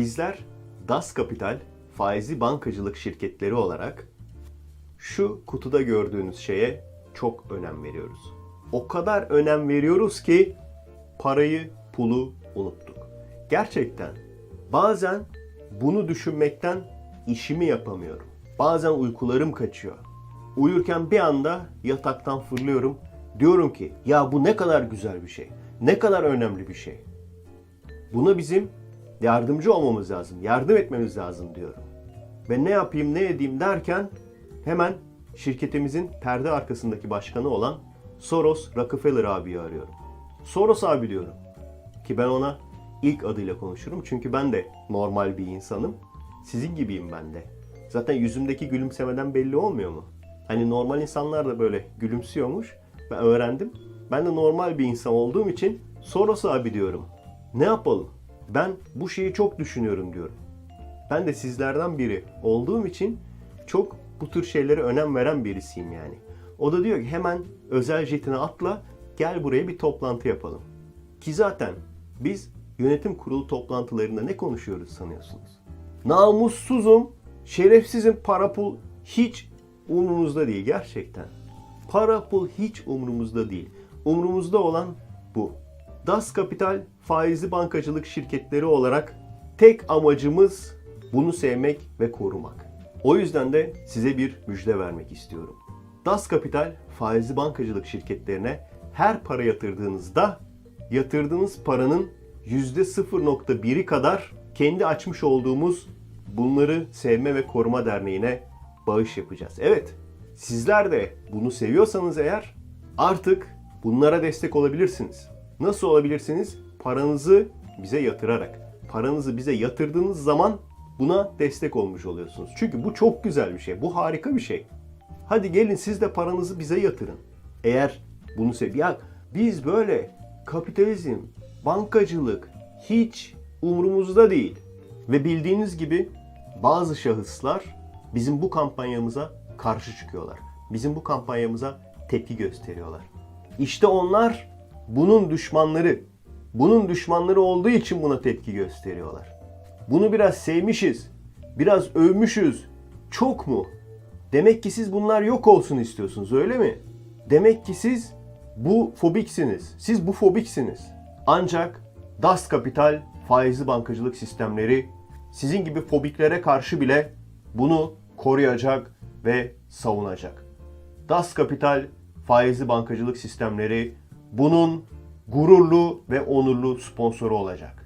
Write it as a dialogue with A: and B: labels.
A: Bizler Das Kapital faizli bankacılık şirketleri olarak şu kutuda gördüğünüz şeye çok önem veriyoruz. O kadar önem veriyoruz ki parayı, pulu unuttuk. Gerçekten bazen bunu düşünmekten işimi yapamıyorum. Bazen uykularım kaçıyor. Uyurken bir anda yataktan fırlıyorum. Diyorum ki ya bu ne kadar güzel bir şey. Ne kadar önemli bir şey. Buna bizim yardımcı olmamız lazım. Yardım etmemiz lazım diyorum. Ve ne yapayım ne edeyim derken hemen şirketimizin perde arkasındaki başkanı olan Soros Rockefeller abiyi arıyorum. Soros abi diyorum. Ki ben ona ilk adıyla konuşurum. Çünkü ben de normal bir insanım. Sizin gibiyim ben de. Zaten yüzümdeki gülümsemeden belli olmuyor mu? Hani normal insanlar da böyle gülümsüyormuş. Ben öğrendim. Ben de normal bir insan olduğum için Soros abi diyorum. Ne yapalım? Ben bu şeyi çok düşünüyorum diyorum. Ben de sizlerden biri olduğum için çok bu tür şeylere önem veren birisiyim yani. O da diyor ki hemen özel jetine atla gel buraya bir toplantı yapalım. Ki zaten biz yönetim kurulu toplantılarında ne konuşuyoruz sanıyorsunuz? Namussuzum, şerefsizim, para pul hiç umurumuzda değil gerçekten. Para pul hiç umurumuzda değil. Umurumuzda olan bu. Das Kapital faizli bankacılık şirketleri olarak tek amacımız bunu sevmek ve korumak. O yüzden de size bir müjde vermek istiyorum. Das Kapital faizli bankacılık şirketlerine her para yatırdığınızda yatırdığınız paranın %0.1'i kadar kendi açmış olduğumuz Bunları Sevme ve Koruma Derneği'ne bağış yapacağız. Evet, sizler de bunu seviyorsanız eğer artık bunlara destek olabilirsiniz. Nasıl olabilirsiniz? Paranızı bize yatırarak. Paranızı bize yatırdığınız zaman buna destek olmuş oluyorsunuz. Çünkü bu çok güzel bir şey. Bu harika bir şey. Hadi gelin siz de paranızı bize yatırın. Eğer bunu sev... Ya biz böyle kapitalizm, bankacılık hiç umurumuzda değil. Ve bildiğiniz gibi bazı şahıslar bizim bu kampanyamıza karşı çıkıyorlar. Bizim bu kampanyamıza tepki gösteriyorlar. İşte onlar bunun düşmanları. Bunun düşmanları olduğu için buna tepki gösteriyorlar. Bunu biraz sevmişiz. Biraz övmüşüz. Çok mu? Demek ki siz bunlar yok olsun istiyorsunuz öyle mi? Demek ki siz bu fobiksiniz. Siz bu fobiksiniz. Ancak Das Kapital faizli bankacılık sistemleri sizin gibi fobiklere karşı bile bunu koruyacak ve savunacak. Das Kapital faizli bankacılık sistemleri bunun gururlu ve onurlu sponsoru olacak.